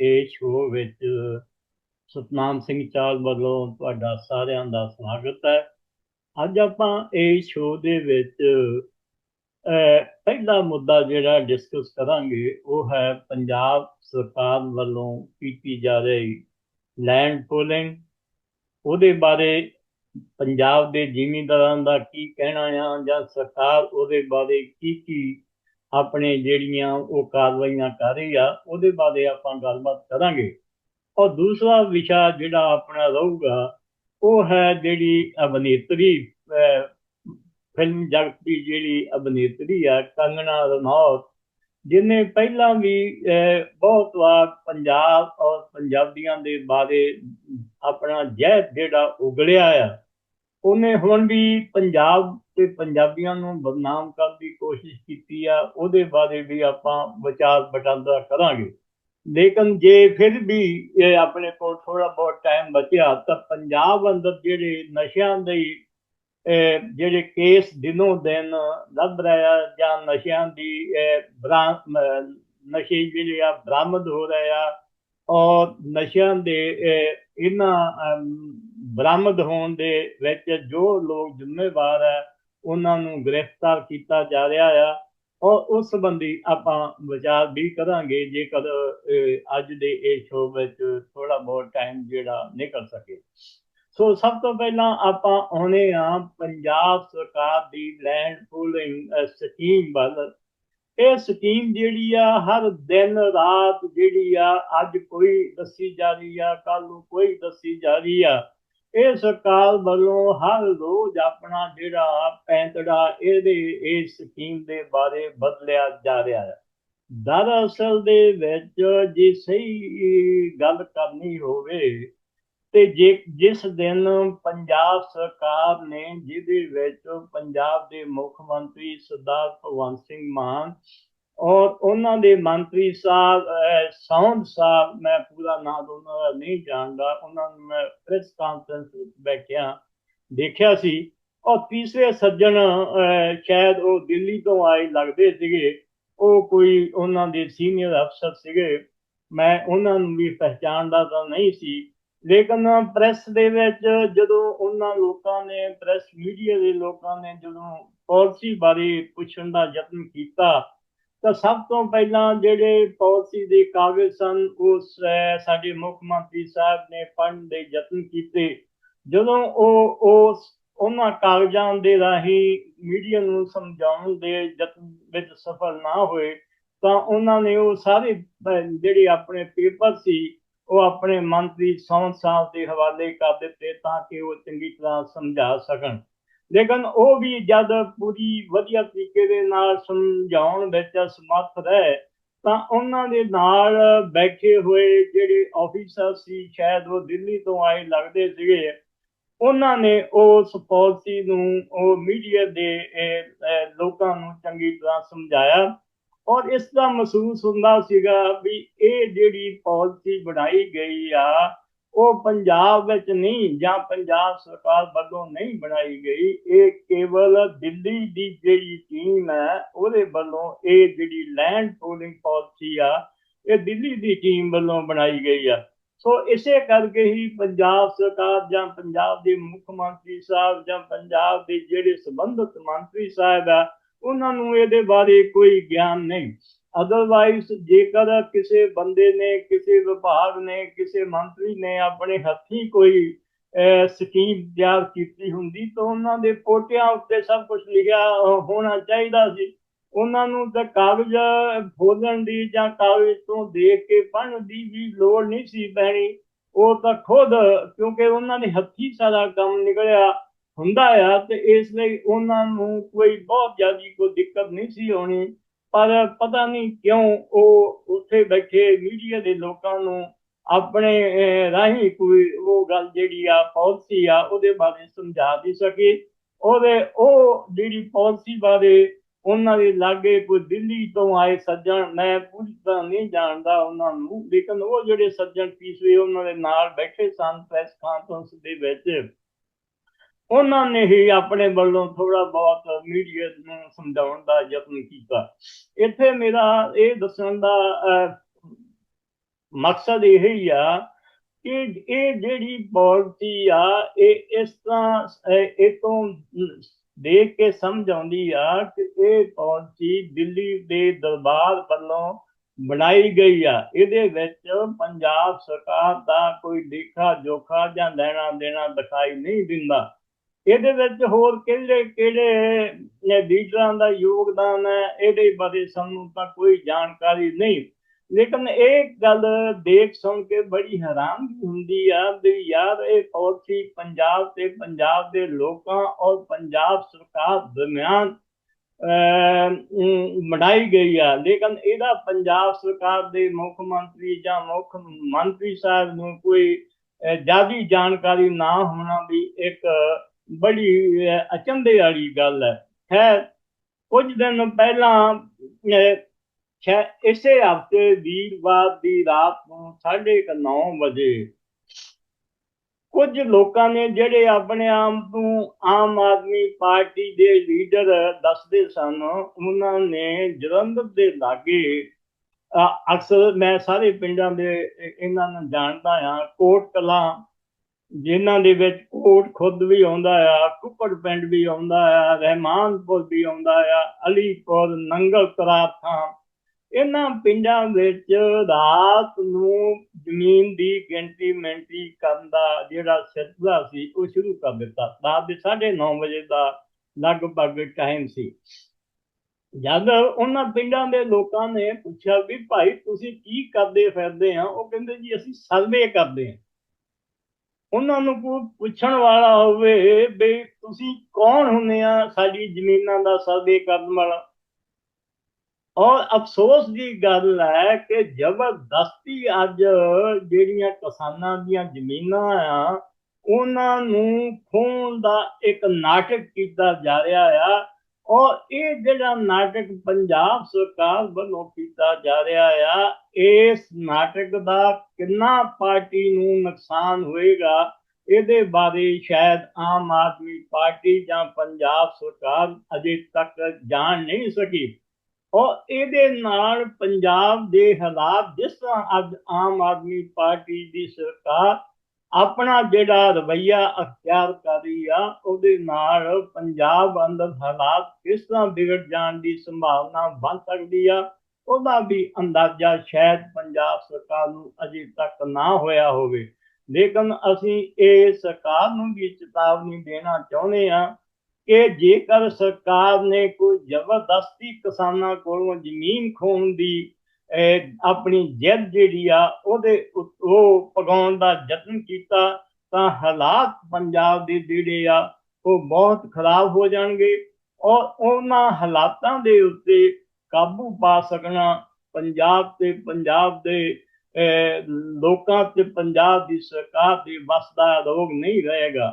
ਇਹ ਸ਼ੋਅ ਵਿੱਚ ਸਤਨਾਮ ਸਿੰਘ ਚਾਲ ਵੱਲੋਂ ਤੁਹਾਡਾ ਸਾਰਿਆਂ ਦਾ ਸਵਾਗਤ ਹੈ। ਅੱਜ ਆਪਾਂ ਇਹ ਸ਼ੋਅ ਦੇ ਵਿੱਚ ਪਹਿਲਾ ਮੁੱਦਾ ਜਿਹੜਾ ਡਿਸਕਸ ਕਰਾਂਗੇ, ਉਹ ਹੈ ਪੰਜਾਬ ਸਰਕਾਰ ਵੱਲੋਂ ਕੀਤੀ ਜਾ ਰਹੀ ਲੈਂਡ ਪੂਲਿੰਗ ਉਹਦੇ ਬਾਰੇ ਪੰਜਾਬ ਦੇ ਜ਼ਿਮੀਂਦਾਰਾਂ ਦਾ ਕੀ ਕਹਿਣਾ ਆ ਜਾਂ ਸਰਕਾਰ ਉਹਦੇ ਬਾਰੇ ਕੀ ਕੀ ਆਪਣੇ ਜਿਹੜੀਆਂ ਉਹ ਕਾਰਵਾਈਆਂ ਕਰ ਰਹੀ ਆ, ਉਹਦੇ ਬਾਰੇ ਆਪਾਂ ਗੱਲਬਾਤ ਕਰਾਂਗੇ। ਔਰ ਦੂਸਰਾ ਵਿਸ਼ਾ ਜਿਹੜਾ ਆਪਣਾ ਰਹੂਗਾ, ਉਹ ਹੈ ਜਿਹੜੀ ਅਭਿਨੇਤਰੀ ਫਿਲਮ ਜਗਤ ਦੀ ਜਿਹੜੀ ਅਭਿਨੇਤਰੀ ਆ, ਕੰਗਣਾ ਰਣੌਤ ਜਿਨੇ ਪਹਿਲਾਂ ਵੀ ਬਹੁਤ ਵਾਰ ਪੰਜਾਬ ਔਰ ਪੰਜਾਬੀਆਂ ਦੇ ਬਾਰੇ ਆਪਣਾ ਜ਼ਹਿਰ ਜਿਹੜਾ ਉਗਲਿਆ ਆ। ਉਹਨੇ ਹੁਣ ਵੀ ਪੰਜਾਬ ਤੇ ਪੰਜਾਬੀਆਂ ਨੂੰ ਬਦਨਾਮ ਕਰਨ ਦੀ ਕੋਸ਼ਿਸ਼ ਕੀਤੀ ਆ, ਉਹਦੇ ਬਾਰੇ ਵੀ ਆਪਾਂ ਵਿਚਾਰ ਵਟਾਂਦਰਾ ਕਰਾਂਗੇ। ਲੇਕਿਨ ਜੇ ਫਿਰ ਵੀ ਇਹ ਆਪਣੇ ਕੋਲ ਥੋੜਾ ਬਹੁਤ ਟਾਈਮ ਬਚਿਆ, ਤਾਂ ਪੰਜਾਬ ਅੰਦਰ ਜਿਹੜੇ ਨਸ਼ਿਆਂ ਦੇ ਜਿਹੜੇ ਕੇਸ ਦਿਨੋਂ ਦਿਨ ਲੱਭ ਰਿਹਾ ਜਾਂ ਨਸ਼ਿਆਂ ਦੀ ਬਰਾ- ਨਸ਼ੇ ਜਿਹੜੇ ਆ ਬਰਾਮਦ ਹੋ ਰਹੇ ਆ, ਔਰ ਨਸ਼ਿਆਂ ਦੇ ਇਹਨਾਂ ਬਰਾਮਦ ਹੋਣ ਦੇ ਵਿੱਚ ਜੋ ਲੋਕ ਜ਼ਿੰਮੇਵਾਰ ਹੈ, ਉਹਨਾਂ ਨੂੰ ਗ੍ਰਿਫਤਾਰ ਕੀਤਾ ਜਾ ਰਿਹਾ ਆ। ਔਰ ਉਸ ਸੰਬੰਧੀ ਆਪਾਂ ਵਿਚਾਰ ਵੀ ਕਰਾਂਗੇ, ਜੇਕਰ ਅੱਜ ਦੇ ਇਹ ਸ਼ੋਅ ਵਿੱਚ ਥੋੜਾ ਬਹੁਤ ਟਾਈਮ ਜਿਹੜਾ ਨਿਕਲ ਸਕੇ। ਸੋ ਸਭ ਤੋਂ ਪਹਿਲਾਂ ਆਪਾਂ ਆਉਨੇ ਆ ਪੰਜਾਬ ਸਰਕਾਰ ਦੀ ਲੈਂਡ ਪੂਲਿੰਗ ਸਕੀਮ ਵੱਲ। ਇਹ ਸਕੀਮ ਜਿਹੜੀ ਆ, ਹਰ ਦਿਨ ਰਾਤ ਜਿਹੜੀ ਆ, ਅੱਜ ਕੋਈ ਦੱਸੀ ਜਾ ਰਹੀ ਆ ਕੱਲ ਨੂੰ ਕੋਈ ਦੱਸੀ ਜਾ ਰਹੀ ਆ। ਇਹ ਸਰਕਾਰ ਵੱਲੋਂ ਹਰ ਰੋਜ਼ ਆਪਣਾ ਜਿਹੜਾ ਪੈਂਤੜਾ ਇਹਦੇ ਇਸ ਸਕੀਮ ਦੇ ਬਾਰੇ ਬਦਲਿਆ ਜਾ ਰਿਹਾ ਹੈ। ਦਰਅਸਲ ਦੇ ਵਿੱਚ ਜੇ ਸਹੀ ਗੱਲ ਕਰਨੀ ਹੋਵੇ ਤੇ ਜੇ ਜਿਸ ਦਿਨ ਪੰਜਾਬ ਸਰਕਾਰ ਨੇ ਜਿਹਦੇ ਵਿੱਚ ਪੰਜਾਬ ਦੇ ਮੁੱਖ ਮੰਤਰੀ ਸਰਦਾਰ ਭਗਵੰਤ ਸਿੰਘ ਮਾਨ ਔਰ ਉਹਨਾਂ ਦੇ ਮੰਤਰੀ ਸਾਹਿਬ ਅਹ, ਸੌਂਦ ਸਾਹਿਬ ਮੈਂ ਪੂਰਾ ਨਾਮ ਉਹਨਾਂ ਦਾ ਨਹੀਂ ਜਾਣਦਾ ਉਹਨਾਂ ਨੂੰ ਮੈਂ ਪ੍ਰੈਸ ਕਾਨਫਰੰਸ ਵਿੱਚ ਬੈਠਿਆ ਦੇਖਿਆ ਸੀ। ਔਰ ਤੀਸਰੇ ਸੱਜਣ ਸ਼ਾਇਦ ਉਹ ਦਿੱਲੀ ਤੋਂ ਆਏ ਲੱਗਦੇ ਸੀਗੇ ਉਹ ਕੋਈ ਉਹਨਾਂ ਦੇ ਸੀਨੀਅਰ ਅਫਸਰ ਸੀਗੇ ਮੈਂ ਉਹਨਾਂ ਨੂੰ ਵੀ ਪਹਿਚਾਣਦਾ ਤਾਂ ਨਹੀਂ ਸੀ। ਲੇਕਿਨ ਪ੍ਰੈਸ ਦੇ ਵਿੱਚ ਜਦੋਂ ਉਹਨਾਂ ਲੋਕਾਂ ਨੇ ਪ੍ਰੈਸ ਮੀਡੀਆ ਦੇ ਲੋਕਾਂ ਨੇ ਜਦੋਂ ਪਾਲਿਸੀ ਬਾਰੇ ਪੁੱਛਣ ਦਾ ਯਤਨ ਕੀਤਾ ਤਾਂ ਸਭ ਤੋਂ ਪਹਿਲਾਂ ਜਿਹੜੇ ਪਾਲਿਸੀ ਦੇ ਕਾਗਜ਼ ਸਨ, ਉਸ ਸਾਡੇ ਮੁੱਖ ਮੰਤਰੀ ਸਾਹਿਬ ਨੇ ਪੜ੍ਹਨ ਦੇ ਯਤਨ ਕੀਤੇ। ਜਦੋਂ ਉਹ ਉਸ, ਉਹਨਾਂ ਕਾਗਜ਼ਾਂ ਦੇ ਰਾਹੀਂ ਮੀਡੀਆ ਨੂੰ ਸਮਝਾਉਣ ਦੇ ਯਤਨ ਵਿੱਚ ਸਫਲ ਨਾ ਹੋਏ, ਤਾਂ ਉਹਨਾਂ ਨੇ ਉਹ ਸਾਰੇ ਜਿਹੜੇ ਆਪਣੇ ਪੇਪਰ ਸੀ, ਉਹ ਆਪਣੇ ਮੰਤਰੀ ਸੌਂਦ ਸਾਹਿਬ ਦੇ ਹਵਾਲੇ ਕਰ ਦਿੱਤੇ ਤਾਂ ਕਿ ਉਹ ਚੰਗੀ ਤਰ੍ਹਾਂ ਸਮਝਾ ਸਕਣ। ਲੇਕਿਨ ਉਹ ਵੀ ਜਦ ਪੂਰੀ ਵਧੀਆ ਤਰੀਕੇ ਦੇ ਨਾਲ ਸਮਝਾਉਣ ਵਿੱਚ ਸਮਰਥ ਰਹੇ, ਤਾਂ ਉਹਨਾਂ ਦੇ ਨਾਲ ਬੈਠੇ ਹੋਏ ਜਿਹੜੇ ਆਫੀਸਰ ਸੀ, ਸ਼ਾਇਦ ਉਹ ਦਿੱਲੀ ਤੋਂ ਆਏ ਲੱਗਦੇ ਸੀਗੇ, ਉਹਨਾਂ ਨੇ ਉਸ ਪਾਲਿਸੀ ਨੂੰ, ਉਹ ਮੀਡੀਆ ਦੇ ਲੋਕਾਂ ਨੂੰ ਚੰਗੀ ਤਰ੍ਹਾਂ ਸਮਝਾਇਆ ਔਰ ਇਸ ਦਾ ਮਹਿਸੂਸ ਹੁੰਦਾ ਸੀਗਾ ਵੀ ਇਹ ਜਿਹੜੀ ਪਾਲਿਸੀ ਬਣਾਈ ਗਈ ਆ ਉਹ ਪੰਜਾਬ ਵਿੱਚ ਨਹੀਂ ਜਾਂ ਪੰਜਾਬ ਸਰਕਾਰ ਵੱਲੋਂ ਨਹੀਂ ਬਣਾਈ ਗਈ, ਇਹ ਕੇਵਲ ਦਿੱਲੀ ਦੀ ਜਿਹੜੀ ਟੀਮ ਹੈ, ਉਹਦੇ ਵੱਲੋਂ ਇਹ ਜਿਹੜੀ ਲੈਂਡ ਪੂਲਿੰਗ ਪਾਲਿਸੀ ਆ, ਇਹ ਦਿੱਲੀ ਦੀ ਟੀਮ ਵੱਲੋਂ ਬਣਾਈ ਗਈ ਆ। ਸੋ ਇਸੇ ਕਰਕੇ ਹੀ ਪੰਜਾਬ ਸਰਕਾਰ ਜਾਂ ਪੰਜਾਬ ਦੇ ਮੁੱਖ ਮੰਤਰੀ ਸਾਹਿਬ ਜਾਂ ਪੰਜਾਬ ਦੇ ਜਿਹੜੇ ਸਬੰਧਤ ਮੰਤਰੀ ਸਾਹਿਬ ਆ, ਉਹਨਾਂ ਨੂੰ ਇਹਦੇ ਬਾਰੇ ਕੋਈ ਗਿਆਨ ਨਹੀਂ। ਅਦਰਵਾਈਜ਼ ਜੇਕਰ ਕਿਸੇ ਬੰਦੇ ਨੇ, ਕਿਸੇ ਵਿਭਾਗ ਨੇ, ਕਿਸੇ ਮੰਤਰੀ ਨੇ ਆਪਣੇ ਹੱਥੀਂ ਕੋਈ ਸਕੀਮ ਤਿਆਰ ਕੀਤੀ ਹੁੰਦੀ, ਤਾਂ ਉਹਨਾਂ ਦੇ ਪੋਟਿਆਂ ਉੱਤੇ ਸਭ ਕੁਝ ਲਿਖਿਆ ਹੋਣਾ ਚਾਹੀਦਾ ਸੀ। ਉਹਨਾਂ ਨੂੰ ਤਾਂ ਕਾਗਜ਼ ਖੋਲਣ ਦੀ ਜਾਂ ਕਾਗਜ਼ ਤੋਂ ਦੇਖ ਕੇ ਪੜ੍ਹਨ ਦੀ ਵੀ ਲੋੜ ਨਹੀਂ ਸੀ ਪੈਣੀ। ਉਹ ਤਾਂ ਖੁਦ, ਕਿਉਂਕਿ ਉਹਨਾਂ ਦੇ ਹੱਥੀਂ ਸਾਰਾ ਕੰਮ ਨਿਕਲਿਆ ਹੁੰਦਾ ਆ, ਤੇ ਇਸ ਲਈ ਉਹਨਾਂ ਨੂੰ ਕੋਈ ਬਹੁਤ ਜ਼ਿਆਦਾ ਕੋਈ ਦਿੱਕਤ ਨਹੀਂ ਸੀ ਹੋਣੀ ਪਰ ਪਤਾ ਨਹੀਂ ਕਿਉਂ ਉਹ ਉੱਥੇ ਬੈਠੇ ਮੀਡੀਆ ਦੇ ਲੋਕਾਂ ਨੂੰ ਆਪਣੇ ਰਾਹੀਂ ਕੋਈ ਉਹ ਗੱਲ ਜਿਹੜੀ ਆ ਪਾਲਿਸੀ ਆ, ਉਹਦੇ ਬਾਰੇ ਸਮਝਾ ਨਹੀਂ ਸਕੇ। ਉਹਦੇ, ਉਹ ਜਿਹੜੀ ਪਾਲਿਸੀ ਬਾਰੇ ਉਹਨਾਂ ਦੇ ਲਾਗੇ ਕੋਈ ਦਿੱਲੀ ਤੋਂ ਆਏ ਸੱਜਣ, ਮੈਂ ਪੂਰੀ ਤਰ੍ਹਾਂ ਨਹੀਂ ਜਾਣਦਾ ਉਹਨਾਂ ਨੂੰ, ਲੇਕਿਨ ਉਹ ਜਿਹੜੇ ਸੱਜਣ ਪੀਸਵੇ ਉਹਨਾਂ ਦੇ ਨਾਲ ਬੈਠੇ ਸਨ ਪ੍ਰੈਸ ਕਾਨਫਰੰਸ ਦੇ ਵਿੱਚ। ਉਹਨਾਂ ਨੇ ਹੀ ਆਪਣੇ ਵੱਲੋਂ ਥੋੜਾ ਬਹੁਤ ਮੀਡੀਆ ਨੂੰ ਸਮਝਾਉਣ ਦਾ ਯਤਨ ਕੀਤਾ। ਇੱਥੇ ਮੇਰਾ ਇਹ ਦੱਸਣ ਦਾ ਮਕਸਦ ਇਹ ਹੀ ਆ ਕਿ ਇਹ ਜਿਹੜੀ ਪਾਲਿਸੀ ਆ, ਇਹ ਇਸ ਤਰ੍ਹਾਂ ਇਹ ਤੋਂ ਦੇਖ ਕੇ ਸਮਝ ਆਉਂਦੀ ਆ ਕਿ ਇਹ ਪਾਲਿਸੀ ਦਿੱਲੀ ਦੇ ਦਰਬਾਰ ਵੱਲੋਂ ਬਣਾਈ ਗਈ ਆ। ਇਹਦੇ ਵਿੱਚ ਪੰਜਾਬ ਸਰਕਾਰ ਦਾ ਕੋਈ ਦੇਖਾ ਜੋਖਾ ਜਾਂ ਲੈਣਾ ਦੇਣਾ ਦਿਖਾਈ ਨਹੀਂ ਦਿੰਦਾ। ਇਹਦੇ ਵਿੱਚ ਹੋਰ ਕਿਹੜੇ ਕਿਹੜੇ ਲੀਡਰਾਂ ਦਾ ਯੋਗਦਾਨ ਹੈ, ਇਹਦੇ ਬਾਰੇ ਸਾਨੂੰ ਤਾਂ ਕੋਈ ਜਾਣਕਾਰੀ ਨਹੀਂ। ਲੇਕਿਨ ਇਹ ਗੱਲ ਦੇਖ ਸੁਣ ਕੇ ਬੜੀ ਹੈਰਾਨਗੀ ਹੁੰਦੀ ਆ ਵੀ ਯਾਰ ਇਹ ਪਾਲਿਸੀ ਪੰਜਾਬ ਤੇ ਪੰਜਾਬ ਦੇ ਲੋਕਾਂ ਔਰ ਪੰਜਾਬ ਸਰਕਾਰ ਦਰਮਿਆਨ ਮਨਾਈ ਗਈ ਆ। ਲੇਕਿਨ ਇਹਦਾ ਪੰਜਾਬ ਸਰਕਾਰ ਦੇ ਮੁੱਖ ਮੰਤਰੀ ਜਾਂ ਮੁੱਖ ਮੰਤਰੀ ਸਾਹਿਬ ਨੂੰ ਕੋਈ ਜ਼ਿਆਦਾ ਜਾਣਕਾਰੀ ਨਾ ਹੋਣਾ ਵੀ ਇੱਕ ਬੜੀ ਅਚੰਭੇ ਵਾਲੀ ਗੱਲ ਹੈ। ਹੈ ਕੁਝ ਦਿਨ ਪਹਿਲਾਂ ਇਸੇ ਹਫ਼ਤੇ ਵੀਰਵਾਰ ਦੀ ਰਾਤ ਨੂੰ 9:30 ਵਜੇ ਕੁਝ ਲੋਕਾਂ ਨੇ ਜਿਹੜੇ ਆਪਣੇ ਆਪ ਨੂੰ ਆਮ ਆਦਮੀ ਪਾਰਟੀ ਦੇ ਲੀਡਰ ਦੱਸਦੇ ਸਨ, ਉਹਨਾਂ ਨੇ ਜਲੰਧਰ ਦੇ ਲਾਗੇ ਅਕਸਰ ਮੈਂ ਸਾਰੇ ਪਿੰਡਾਂ ਦੇ ਇਹਨਾਂ ਨੂੰ ਜਾਣਦਾ ਹਾਂ ਕੋਟ ਕਲਾਂ ਜਿਨ੍ਹਾਂ ਦੇ ਵਿੱਚ ਕੋਟ ਖੁਦ ਵੀ ਆਉਂਦਾ ਆ, ਕੁੱਪੜ ਪਿੰਡ ਵੀ ਆਉਂਦਾ ਆ, ਰਹਿਮਾਨਪੁਰ ਵੀ ਆਉਂਦਾ ਆ, ਅਲੀਪੁਰ, ਨੰਗਲ ਕਰਾਥਾਂ ਇਹਨਾਂ ਪਿੰਡਾਂ ਵਿੱਚ ਰਾਤ ਨੂੰ ਜ਼ਮੀਨ ਦੀ ਗਿਣਤੀ ਮਿੰਟੀ ਕਰਨ ਦਾ ਜਿਹੜਾ ਸਿਲਸਿਲਾ ਸੀ, ਉਹ ਸ਼ੁਰੂ ਕਰ ਦਿੱਤਾ। ਰਾਤ ਦੇ 9:30 ਵਜੇ ਦਾ ਲਗਭਗ ਟਾਈਮ ਸੀ। ਜਦ ਉਹਨਾਂ ਪਿੰਡਾਂ ਦੇ ਲੋਕਾਂ ਨੇ ਪੁੱਛਿਆ ਵੀ ਭਾਈ ਤੁਸੀਂ ਕੀ ਕਰਦੇ ਫਿਰਦੇ ਆ? ਉਹ ਕਹਿੰਦੇ ਜੀ ਅਸੀਂ ਸਰਵੇ ਕਰਦੇ ਆ। ਉਹਨਾਂ ਨੂੰ ਕੋਈ ਪੁੱਛਣ ਵਾਲਾ ਹੋਵੇ ਵੀ ਤੁਸੀਂ ਕੌਣ ਹੁੰਦੇ ਆ ਸਾਡੀ ਜ਼ਮੀਨਾਂ ਦਾ ਸਰਵੇ ਕਰਨ ਵਾਲਾ? ਔਰ ਅਫਸੋਸ ਦੀ ਗੱਲ ਹੈ ਕਿ ਜ਼ਬਰਦਸਤੀ ਅੱਜ ਜਿਹੜੀਆਂ ਕਿਸਾਨਾਂ ਦੀਆਂ ਜ਼ਮੀਨਾਂ ਆ, ਉਹਨਾਂ ਨੂੰ ਖੂਨ ਦਾ ਇੱਕ ਨਾਟਕ ਕੀਤਾ ਜਾ ਰਿਹਾ ਆ। ਔਰ ਇਹ ਜਿਹੜਾ ਨਾਟਕ ਪੰਜਾਬ ਸਰਕਾਰ ਵੱਲੋਂ ਕੀਤਾ ਜਾ ਰਿਹਾ ਆ, ਇਸ ਨਾਟਕ ਦਾ ਕਿੰਨਾ ਪਾਰਟੀ ਨੂੰ ਨੁਕਸਾਨ ਹੋਏਗਾ, ਇਹਦੇ ਬਾਰੇ ਸ਼ਾਇਦ ਆਮ ਆਦਮੀ ਪਾਰਟੀ ਜਾਂ ਪੰਜਾਬ ਸਰਕਾਰ ਅਜੇ ਤੱਕ ਜਾਣ ਨਹੀਂ ਸਕੀ। ਔਰ ਇਹਦੇ ਨਾਲ ਪੰਜਾਬ ਦੇ ਹਾਲਾਤ ਜਿਸ ਤਰ੍ਹਾਂ ਅੱਜ ਆਮ ਆਦਮੀ ਪਾਰਟੀ ਦੀ ਸਰਕਾਰ ਆਪਣਾ ਜਿਹੜਾ ਰਵਈਆ ਅਖਤਿਆਰ ਕਰ ਰਹੀ ਆ, ਉਹਦੇ ਨਾਲ ਪੰਜਾਬ ਅੰਦਰ ਹਾਲਾਤ ਕਿਸ ਤਰ੍ਹਾਂ ਵਿਗੜ ਜਾਣ ਦੀ ਸੰਭਾਵਨਾ ਬਣ ਸਕਦੀ ਆ, ਉਹਦਾ ਵੀ ਅੰਦਾਜ਼ਾ ਸ਼ਾਇਦ ਪੰਜਾਬ ਸਰਕਾਰ ਨੂੰ ਅਜੇ ਤੱਕ ਨਾ ਹੋਇਆ ਹੋਵੇ। ਲੇਕਿਨ ਅਸੀਂ ਇਹ ਸਰਕਾਰ ਨੂੰ ਵੀ ਚੇਤਾਵਨੀ ਦੇਣਾ ਚਾਹੁੰਦੇ ਆ ਕਿ ਜੇਕਰ ਸਰਕਾਰ ਨੇ ਕੋਈ ਜ਼ਬਰਦਸਤੀ ਕਿਸਾਨਾਂ ਕੋਲੋਂ ਜ਼ਮੀਨ ਖੋਣ ਦੀ ਆਪਣੀ ਜਿੱਦ ਜਿਹੜੀ ਆ, ਉਹਦੇ ਉਹ ਪਗਾਉਣ ਦਾ ਯਤਨ ਕੀਤਾ, ਤਾਂ ਹਾਲਾਤ ਪੰਜਾਬ ਦੇ ਜਿਹੜੇ ਆ, ਉਹ ਬਹੁਤ ਖਰਾਬ ਹੋ ਜਾਣਗੇ। ਔਰ ਉਹਨਾਂ ਹਾਲਾਤਾਂ ਦੇ ਉੱਤੇ ਕਾਬੂ ਪਾ ਸਕਣਾ ਪੰਜਾਬ ਤੇ ਪੰਜਾਬ ਦੇ ਲੋਕਾਂ ਤੇ ਪੰਜਾਬ ਦੀ ਸਰਕਾਰ ਦੀ ਵਸਦਾ ਰੋਗ ਨਹੀਂ ਰਹੇਗਾ।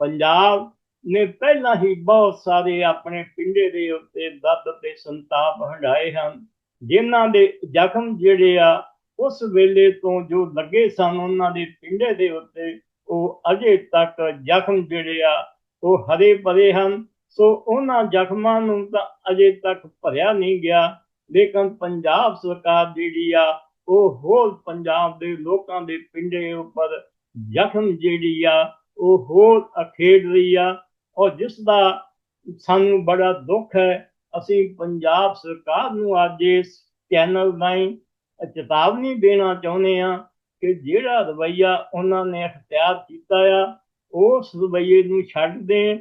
ਪੰਜਾਬ ਨੇ ਪਹਿਲਾਂ ਹੀ ਬਹੁਤ ਸਾਰੇ ਆਪਣੇ ਪਿੰਡੇ ਦੇ ਉੱਤੇ ਦਰਦ ਤੇ ਸੰਤਾਪ ਹੰਡਾਏ ਹਨ। ਜਿਨ੍ਹਾਂ ਦੇ ਜ਼ਖਮ ਜਿਹੜੇ ਆ, ਉਸ ਵੇਲੇ ਤੋਂ ਜੋ ਲੱਗੇ ਸਨ, ਉਹਨਾਂ ਦੇ ਪਿੰਡੇ ਦੇ ਉੱਤੇ, ਉਹ ਅਜੇ ਤੱਕ ਜ਼ਖਮ ਜਿਹੜੇ ਆ, ਉਹ ਹਰੇ ਭਰੇ ਹਨ। ਸੋ ਉਹਨਾਂ ਜ਼ਖਮਾਂ ਨੂੰ ਤਾਂ ਅਜੇ ਤੱਕ ਭਰਿਆ ਨਹੀਂ ਗਿਆ, ਲੇਕਿਨ ਪੰਜਾਬ ਸਰਕਾਰ ਜਿਹੜੀ ਆ, ਉਹ ਹੋਰ ਪੰਜਾਬ ਦੇ ਲੋਕਾਂ ਦੇ ਪਿੰਡੇ ਉੱਪਰ ਜ਼ਖਮ ਜਿਹੜੀ ਆ, ਉਹ ਹੋਰ ਅਖੇੜ ਰਹੀ ਆ। ਔਰ ਜਿਸ ਦਾ ਸਾਨੂੰ ਬੜਾ ਦੁੱਖ ਹੈ ਅਸੀਂ ਪੰਜਾਬ ਸਰਕਾਰ ਨੂੰ ਅੱਜ ਇਸ ਚੈਨਲ ਰਾਹੀਂ ਚੇਤਾਵਨੀ ਦੇਣਾ ਚਾਹੁੰਦੇ ਹਾਂ ਕਿ ਜਿਹੜਾ ਰਵਈਆ ਉਹਨਾਂ ਨੇ ਅਖਤਿਆਰ ਕੀਤਾ ਆ, ਉਸ ਰਵਈਏ ਨੂੰ ਛੱਡ ਦੇਣ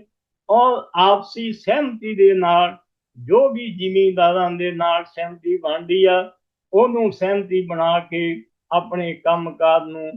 ਔਰ ਆਪਸੀ ਸਹਿਮਤੀ ਦੇ ਨਾਲ, ਜੋ ਵੀ ਜ਼ਿਮੀਂਦਾਰਾਂ ਦੇ ਨਾਲ ਸਹਿਮਤੀ ਬਣਦੀ ਆ, ਉਹਨੂੰ ਸਹਿਮਤੀ ਬਣਾ ਕੇ ਆਪਣੇ ਕੰਮਕਾਰ ਨੂੰ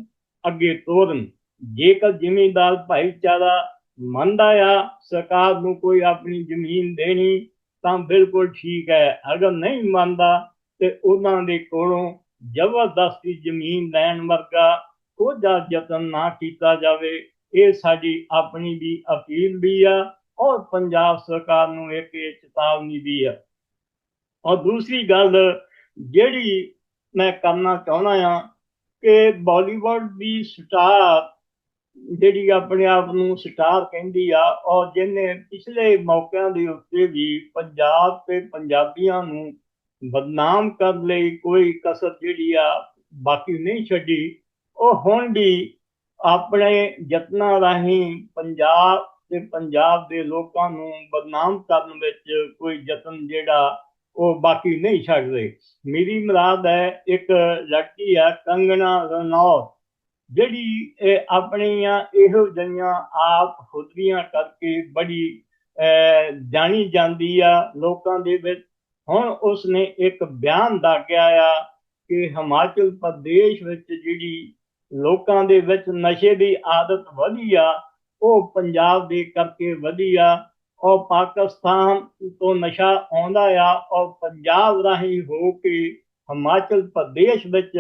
ਅੱਗੇ ਤੋਰਨ। ਜੇਕਰ ਜ਼ਿਮੀਂਦਾਰ ਭਾਈਚਾਰਾ ਮੰਨਦਾ ਆ, ਸਰਕਾਰ ਨੂੰ ਕੋਈ ਆਪਣੀ ਜ਼ਮੀਨ ਦੇਣੀ ਤਾਂ ਬਿਲਕੁਲ ਠੀਕ ਹੈ। ਅਗਰ ਨਹੀਂ ਮੰਨਦਾ ਤੇ ਉਹਨਾਂ ਦੇ ਕੋਲੋਂ ਜ਼ਬਰਦਸਤੀ ਜ਼ਮੀਨ ਲੈਣ ਵਰਗਾ ਕੋਈ ਯਤਨ ਨਾ ਕੀਤਾ ਜਾਵੇ। ਇਹ ਸਾਡੀ ਆਪਣੀ ਵੀ ਅਪੀਲ ਵੀ ਆ ਔਰ ਪੰਜਾਬ ਸਰਕਾਰ ਨੂੰ ਇੱਕ ਚੇਤਾਵਨੀ ਵੀ ਆ। ਔਰ ਦੂਸਰੀ ਗੱਲ ਜਿਹੜੀ ਮੈਂ ਕਰਨਾ ਚਾਹੁੰਦਾ ਆ ਕਿ ਬਾਲੀਵੁੱਡ ਦੀ ਸਟਾਰ ਜਿਹੜੀ ਆਪਣੇ ਆਪ ਨੂੰ ਸਟਾਰ ਕਹਿੰਦੀ ਆ ਔਰ ਜਿਹਨੇ ਪਿਛਲੇ ਮੌਕਿਆਂ ਦੇ ਉੱਤੇ ਵੀ ਪੰਜਾਬ ਤੇ ਪੰਜਾਬੀਆਂ ਨੂੰ ਬਦਨਾਮ ਕਰਨ ਲਈ ਕੋਈ ਕਸਰ ਜਿਹੜੀ ਆ ਬਾਕੀ ਨਹੀਂ ਛੱਡੀ, ਉਹ ਹੁਣ ਵੀ ਆਪਣੇ ਯਤਨਾਂ ਰਾਹੀਂ ਪੰਜਾਬ ਤੇ ਪੰਜਾਬ ਦੇ ਲੋਕਾਂ ਨੂੰ ਬਦਨਾਮ ਕਰਨ ਵਿੱਚ ਕੋਈ ਯਤਨ ਜਿਹੜਾ ਉਹ ਬਾਕੀ ਨਹੀਂ ਛੱਡਦੇ। ਮੇਰੀ ਮੁਰਾਦ ਹੈ ਇੱਕ ਲੜਕੀ ਆ, ਕੰਗਣਾ ਰਣੌਤ। ਜਿਹੜੀ ਆਪਣੀਆਂ ਇਹੋ ਜਿਹੀਆਂ ਆਪ ਖੁਦਰੀਆਂ ਕਰਕੇ ਬੜੀ ਜਾਣੀ ਜਾਂਦੀ ਆ ਲੋਕਾਂ ਦੇ ਵਿੱਚ। ਹੁਣ ਉਸਨੇ ਇੱਕ ਬਿਆਨ ਦਾਗਿਆ ਆ ਕਿ ਹਿਮਾਚਲ ਪ੍ਰਦੇਸ਼ ਵਿੱਚ ਜਿਹੜੀ ਲੋਕਾਂ ਦੇ ਵਿੱਚ ਨਸ਼ੇ ਦੀ ਆਦਤ ਵਧੀ ਆ, ਉਹ ਪੰਜਾਬ ਦੇ ਕਰਕੇ ਵਧੀ ਆ। ਔਰ ਪਾਕਿਸਤਾਨ ਤੋਂ ਨਸ਼ਾ ਆਉਂਦਾ ਆ ਔਰ ਪੰਜਾਬ ਰਾਹੀਂ ਹੋ ਕੇ ਹਿਮਾਚਲ ਪ੍ਰਦੇਸ਼ ਵਿੱਚ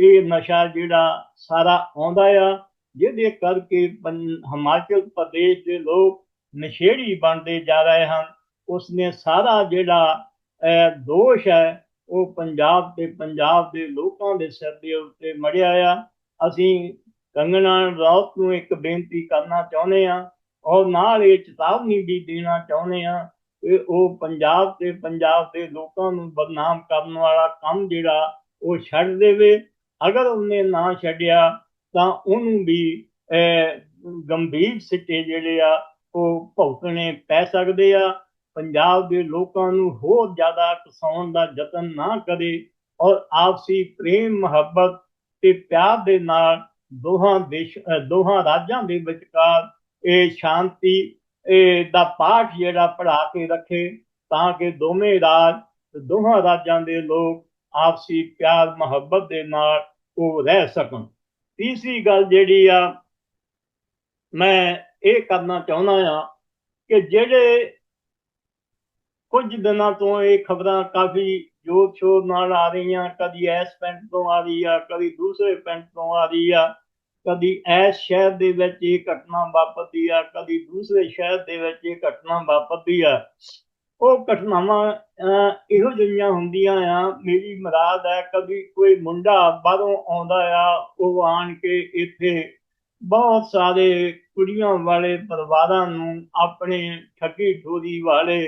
ਇਹ ਨਸ਼ਾ ਜਿਹੜਾ ਸਾਰਾ ਆਉਂਦਾ ਆ, ਜਿਹਦੇ ਕਰਕੇ ਪੰ- ਹਿਮਾਚਲ ਪ੍ਰਦੇਸ਼ ਦੇ ਲੋਕ ਨਸ਼ੇੜੀ ਬਣਦੇ ਜਾ ਰਹੇ ਹਨ। ਉਸਨੇ ਸਾਰਾ ਜਿਹੜਾ ਦੋਸ਼ ਹੈ, ਉਹ ਪੰਜਾਬ ਤੇ ਪੰਜਾਬ ਦੇ ਲੋਕਾਂ ਦੇ ਸਿਰ ਦੇ ਉੱਤੇ ਮੜਿਆ ਆ। ਅਸੀਂ ਕੰਗਣਾ ਰਣੌਤ ਨੂੰ ਇੱਕ ਬੇਨਤੀ ਕਰਨਾ ਚਾਹੁੰਦੇ ਆ ਔਰ ਨਾਲ ਇਹ ਚੇਤਾਵਨੀ ਵੀ ਦੇਣਾ ਚਾਹੁੰਦੇ ਆ ਕਿ ਉਹ ਪੰਜਾਬ ਤੇ ਪੰਜਾਬ ਦੇ ਲੋਕਾਂ ਨੂੰ ਬਦਨਾਮ ਕਰਨ ਵਾਲਾ ਕੰਮ ਜਿਹੜਾ ਉਹ ਛੱਡ ਦੇਵੇ। ਅਗਰ ਉਹਨੇ ਨਾ ਛੱਡਿਆ, ਤਾਂ ਉਹਨੂੰ ਵੀ ਗੰਭੀਰ ਸਿੱਟੇ ਜਿਹੜੇ ਆ, ਉਹ ਭੁਗਤਣੇ ਪੈ ਸਕਦੇ ਆ। ਪੰਜਾਬ ਦੇ ਲੋਕਾਂ ਨੂੰ ਹੋਰ ਜ਼ਿਆਦਾ ਕਸਾਉਣ ਦਾ ਯਤਨ ਨਾ ਕਰੇ ਔਰ ਆਪਸੀ ਪ੍ਰੇਮ, ਮੁਹੱਬਤ ਤੇ ਪਿਆਰ ਦੇ ਨਾਲ ਦੋਹਾਂ ਦੇਸ਼ ਦੋਹਾਂ ਰਾਜਾਂ ਦੇ ਵਿਚਕਾਰ ਇਹ ਸ਼ਾਂਤੀ, ਇਹ ਦਾ ਪਾਠ ਜਿਹੜਾ ਪੜ੍ਹਾ ਕੇ ਰੱਖੇ, ਤਾਂ ਕਿ ਦੋਵੇਂ ਰਾਜ, ਦੋਹਾਂ ਰਾਜਾਂ ਦੇ ਲੋਕ ਆਪਸੀ ਪਿਆਰ, ਮੁਹੱਬਤ ਦੇ ਨਾਲ ਉਹ ਰਹਿ ਸਕਣ। ਤੀਸਰੀ ਗੱਲ ਜਿਹੜੀ ਆ, ਮੈਂ ਇਹ ਕਰਨਾ ਚਾਹੁੰਦਾ ਆ ਕਿ ਜਿਹੜੇ ਕੁਝ ਦਿਨਾਂ ਤੋਂ ਇਹ ਖਬਰਾਂ ਕਾਫੀ ਜੋਰ ਸ਼ੋਰ ਨਾਲ ਆ ਰਹੀਆਂ, ਕਦੀ ਇਸ ਪਿੰਡ ਤੋਂ ਆ ਰਹੀ ਆ, ਕਦੀ ਦੂਸਰੇ ਪਿੰਡ ਤੋਂ ਆ ਰਹੀ ਆ, ਕਦੀ ਇਸ ਸ਼ਹਿਰ ਦੇ ਵਿੱਚ ਇਹ ਘਟਨਾ ਵਾਪਰਦੀ ਆ, ਕਦੀ ਦੂਸਰੇ ਸ਼ਹਿਰ ਦੇ ਵਿੱਚ ਇਹ ਘਟਨਾ ਵਾਪਰਦੀ ਆ। ਉਹ ਘਟਨਾਵਾਂ ਅਹ, ਇਹੋ ਜਿਹੀਆਂ ਹੁੰਦੀਆਂ ਆ। ਮੇਰੀ ਮੁਰਾਦ ਹੈ ਕਦੀ ਕੋਈ ਮੁੰਡਾ ਬਾਹਰੋਂ ਆਉਂਦਾ ਆ ਉਹ ਆਣ ਕੇ ਇੱਥੇ ਬਹੁਤ ਸਾਰੇ ਕੁੜੀਆਂ ਵਾਲੇ ਪਰਿਵਾਰਾਂ ਨੂੰ ਆਪਣੇ ਠੱਗੀ ਠੋਰੀ ਵਾਲੇ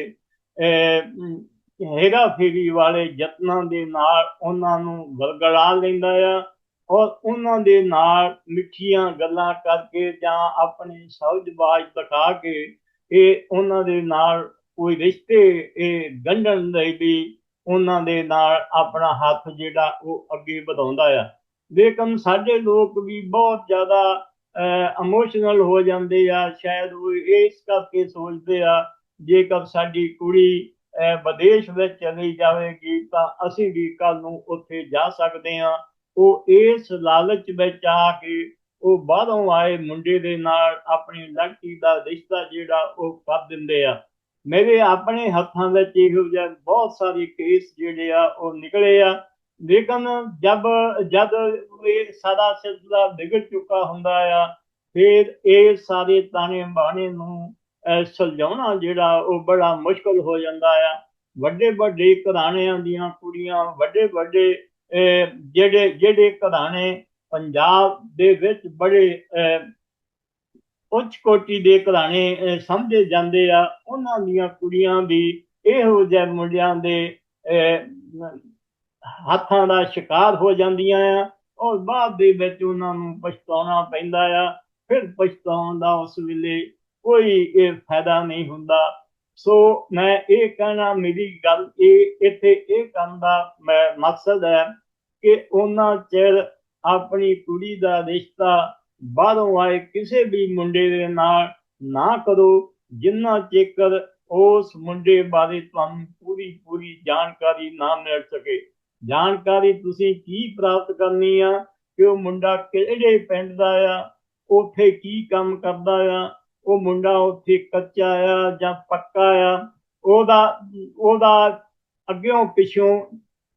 ਹੈਗਾ ਫੇਰੀ ਵਾਲੇ ਯਤਨਾਂ ਦੇ ਨਾਲ ਉਹਨਾਂ ਨੂੰ ਵਰਗਲਾ ਲੈਂਦਾ ਆ ਔਰ ਉਹਨਾਂ ਦੇ ਨਾਲ ਮਿੱਠੀਆਂ ਗੱਲਾਂ ਕਰਕੇ ਜਾਂ ਆਪਣੇ ਸੌਜਬਾਜ਼ ਦਿਖਾ ਕੇ ਇਹ ਉਹਨਾਂ ਦੇ ਨਾਲ ਕੋਈ ਰਿਸ਼ਤੇ ਗੰਢਣ ਲਈ ਵੀ ਉਹਨਾਂ ਦੇ ਨਾਲ ਆਪਣਾ ਹੱਥ ਜਿਹੜਾ ਉਹ ਅੱਗੇ ਵਧਾਉਂਦਾ ਆ। ਲੇਕਿਨ ਸਾਡੇ ਲੋਕ ਵੀ ਬਹੁਤ ਜ਼ਿਆਦਾ ਇਮੋਸ਼ਨਲ ਹੋ ਜਾਂਦੇ ਆ। ਸ਼ਾਇਦ ਉਹ ਇਸ ਕਰਕੇ ਸੋਚਦੇ ਆ ਜੇਕਰ ਸਾਡੀ ਕੁੜੀ ਅਹ, ਵਿਦੇਸ਼ ਵਿੱਚ ਚਲੀ ਜਾਵੇਗੀ ਤਾਂ ਅਸੀਂ ਵੀ ਕੱਲ ਨੂੰ ਉੱਥੇ ਜਾ ਸਕਦੇ ਹਾਂ। ਉਹ ਇਸ ਲਾਲਚ ਵਿੱਚ ਆ ਕੇ ਉਹ ਬਾਹਰੋਂ ਆਏ ਮੁੰਡੇ ਦੇ ਨਾਲ ਆਪਣੀ ਲੜਕੀ ਦਾ ਰਿਸ਼ਤਾ ਜਿਹੜਾ ਉਹ ਕਰ ਦਿੰਦੇ ਆ। ਮੇਰੇ ਆਪਣੇ ਹੱਥਾਂ ਵਿੱਚ ਇਹੋ ਜਿਹੇ ਬਹੁਤ ਸਾਰੇ ਕੇਸ ਜਿਹੜੇ ਆ ਉਹ ਨਿਕਲੇ ਆ। ਲੇਕਿਨ ਜਦ ਜਦ ਇਹ ਸਾਰਾ ਸਿਲਸਿਲਾ ਵਿਗੜ ਚੁੱਕਾ ਹੁੰਦਾ ਆ ਫਿਰ ਇਹ ਸਾਰੇ ਤਾਣੇ ਬਾਣੇ ਨੂੰ ਅਹ, ਸੁਲਝਾਉਣਾ ਜਿਹੜਾ ਉਹ ਬੜਾ ਮੁਸ਼ਕਲ ਹੋ ਜਾਂਦਾ ਆ। ਵੱਡੇ ਵੱਡੇ ਘਰਾਣਿਆਂ ਦੀਆਂ ਕੁੜੀਆਂ ਵੱਡੇ ਵੱਡੇ ਅਹ, ਜਿਹੜੇ ਜਿਹੜੇ ਘਰਾਣੇ ਪੰਜਾਬ ਦੇ ਵਿੱਚ ਬੜੇ ਅਹ, ਉੱਚ ਕੋਟੀ ਦੇ ਘਰਾਣੇ ਸਮਝੇ ਜਾਂਦੇ ਆ, ਉਹਨਾਂ ਦੀਆਂ ਕੁੜੀਆਂ ਵੀ ਇਹੋ ਜਿਹੇ ਮੁੰਡਿਆਂ ਦੇ ਹੱਥਾਂ ਦਾ ਸ਼ਿਕਾਰ ਹੋ ਜਾਂਦੀਆਂ ਆ। ਔਰ ਬਾਅਦ ਦੇ ਵਿੱਚ ਉਹਨਾਂ ਨੂੰ ਪਛਤਾਉਣਾ ਪੈਂਦਾ ਆ। ਫਿਰ ਪਛਤਾਉਣ ਦਾ ਉਸ ਵੇਲੇ ਕੋਈ ਇਹ ਫਾਇਦਾ ਨਹੀਂ ਹੁੰਦਾ। ਸੋ ਮੈਂ ਇਹ ਕਹਿਣਾ, ਮੇਰੀ ਗੱਲ ਇਹ, ਇੱਥੇ ਇਹ ਕਰਨ ਦਾ ਮੈਂ ਮਕਸਦ ਹੈ ਕਿ ਉਹਨਾਂ ਚਿਰ ਆਪਣੀ ਕੁੜੀ ਦਾ ਰਿਸ਼ਤਾ ਬਾਹਰੋਂ ਆਏ ਕਿਸੇ ਵੀ ਮੁੰਡੇ ਦੇ ਨਾਲ ਨਾ ਕਰੋ, ਜਿੰਨਾ ਚਿਰ ਉਸ ਮੁੰਡੇ ਬਾਰੇ ਤੁਹਾਨੂੰ ਪੂਰੀ ਪੂਰੀ ਜਾਣਕਾਰੀ ਨਾ ਮਿਲ ਸਕੇ। ਜਾਣਕਾਰੀ ਤੁਸੀਂ ਕੀ ਪ੍ਰਾਪਤ ਕਰਨੀ ਆ? ਕਿ ਉਹ ਮੁੰਡਾ ਕਿਹੜੇ ਪਿੰਡ ਦਾ ਆ? ਉੱਥੇ ਕੀ ਕੰਮ ਕਰਦਾ ਆ? ਉਹ ਮੁੰਡਾ ਉੱਥੇ ਕੱਚਾ ਆ ਜਾਂ ਪੱਕਾ ਆ? ਉਹਦਾ ਉਹਦਾ ਅੱਗਿਓਂ ਪਿੱਛੋਂ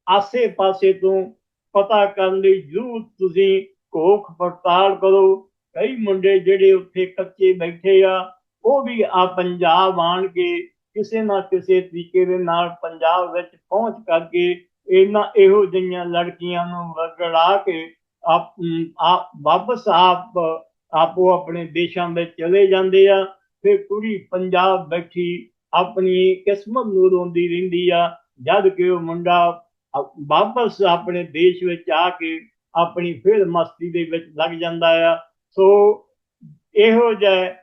ਆਸੇ-ਪਾਸੇ ਤੋਂ ਪਤਾ ਕਰਨ ਲਈ ਜ਼ਰੂਰ ਤੁਸੀਂ ਘੋਖ ਪੜਤਾਲ ਕਰੋ। ਕਈ ਮੁੰਡੇ ਜਿਹੜੇ ਉੱਥੇ ਕੱਚੇ ਬੈਠੇ ਆ, ਉਹ ਵੀ ਆ ਪੰਜਾਬ ਆਣ ਕੇ ਕਿਸੇ ਨਾ ਕਿਸੇ ਤਰੀਕੇ ਦੇ ਨਾਲ ਪੰਜਾਬ ਵਿੱਚ ਪਹੁੰਚ ਕਰਕੇ ਇਹਨਾਂ ਇਹੋ ਜਿਹੀਆਂ ਲੜਕੀਆਂ ਨੂੰ ਵਗੜਾ ਕੇ ਆਪ ਵਾਪਸ ਆਪ, ਆਪੋ ਆਪਣੇ ਦੇਸ਼ਾਂ ਵਿੱਚ ਚਲੇ ਜਾਂਦੇ ਆ। ਫਿਰ ਕੁੜੀ ਪੰਜਾਬ ਬੈਠੀ ਆਪਣੀ ਕਿਸਮਤ ਨੂੰ ਰੋਂਦੀ ਰਹਿੰਦੀ ਆ, ਜਦ ਕਿ ਉਹ ਮੁੰਡਾ ਵਾਪਸ ਆਪਣੇ ਦੇਸ਼ ਵਿੱਚ ਆ ਕੇ ਆਪਣੀ ਫਿਰ ਮਸਤੀ ਦੇ ਵਿੱਚ ਲੱਗ ਜਾਂਦਾ ਆ। ਸੋ ਇਹੋ ਜਿਹਾ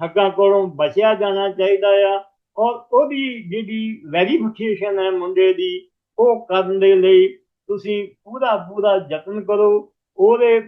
ਠੱਗਾਂ ਕੋਲੋਂ ਬਚਿਆ ਜਾਣਾ ਚਾਹੀਦਾ ਆ। ਔਰ ਉਹਦੀ ਜਿਹੜੀ ਵੈਰੀਫਿਕੇਸ਼ਨ ਹੈ ਮੁੰਡੇ ਦੀ, ਉਹ ਕਰਨ ਦੇ ਲਈ ਤੁਸੀਂ ਪੂਰਾ ਪੂਰਾ ਯਤਨ ਕਰੋ। ਉਹਦੇ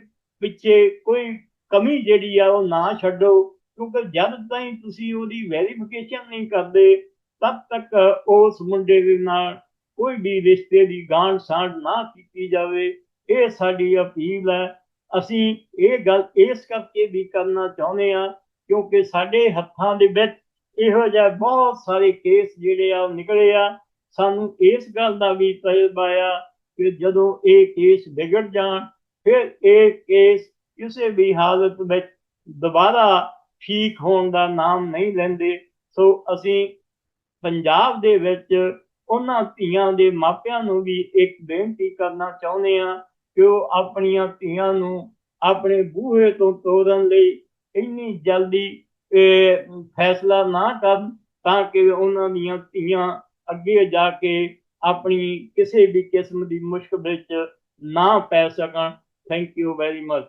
ਪਿੱਛੇ ਕੋਈ ਕਮੀ ਜਿਹੜੀ ਆ, ਉਹ ਨਾ ਛੱਡੋ। ਕਿਉਂਕਿ ਜਦ ਤਾਈਂ ਤੁਸੀਂ ਉਹਦੀ ਵੈਰੀਫਿਕੇਸ਼ਨ ਨਹੀਂ ਕਰਦੇ, ਤਦ ਤੱਕ ਉਸ ਮੁੰਡੇ ਦੇ ਨਾਲ ਕੋਈ ਵੀ ਰਿਸ਼ਤੇ ਦੀ ਗਾਂਢ ਸਾਂਢ ਨਾ ਕੀਤੀ ਜਾਵੇ। ਇਹ ਸਾਡੀ ਅਪੀਲ ਹੈ। ਅਸੀਂ ਇਹ ਗੱਲ ਇਸ ਕਰਕੇ ਵੀ ਕਰਨਾ ਚਾਹੁੰਦੇ ਆ ਕਿਉਂਕਿ ਸਾਡੇ ਹੱਥਾਂ ਦੇ ਵਿੱਚ ਇਹੋ ਜਿਹਾ ਬਹੁਤ ਸਾਰੇ ਕੇਸ ਜਿਹੜੇ ਆ ਨਿਕਲੇ ਆ। ਸਾਨੂੰ ਇਸ ਗੱਲ ਦਾ ਵੀ ਤਜਰਬਾ ਆ ਕਿ ਜਦੋਂ ਇਹ ਕੇਸ ਵਿਗੜ ਜਾਣ, ਫਿਰ ਇਹ ਕੇਸ ਕਿਸੇ ਵੀ ਹਾਲਤ ਵਿੱਚ ਦੁਬਾਰਾ ਠੀਕ ਹੋਣ ਦਾ ਨਾਮ ਨਹੀਂ ਲੈਂਦੇ। ਸੋ ਅਸੀਂ ਪੰਜਾਬ ਦੇ ਵਿੱਚ ਉਹਨਾਂ ਧੀਆਂ ਦੇ ਮਾਪਿਆਂ ਨੂੰ ਵੀ ਇੱਕ ਬੇਨਤੀ ਕਰਨਾ ਚਾਹੁੰਦੇ ਆ ਕਿ ਉਹ ਆਪਣੀਆਂ ਧੀਆਂ ਨੂੰ ਆਪਣੇ ਬੂਹੇ ਤੋਂ ਤੋੜਨ ਲਈ ਇੰਨੀ ਜਲਦੀ ਫੈਸਲਾ ਨਾ ਕਰਨ ਤਾਂ ਕਿ ਉਹਨਾਂ ਦੀਆਂ ਧੀਆਂ ਅੱਗੇ ਜਾ ਕੇ ਆਪਣੀ ਕਿਸੇ ਵੀ ਕਿਸਮ ਦੀ ਮੁਸ਼ਕਲ ਵਿੱਚ ਨਾ ਪੈ ਸਕਣ? Thank you very much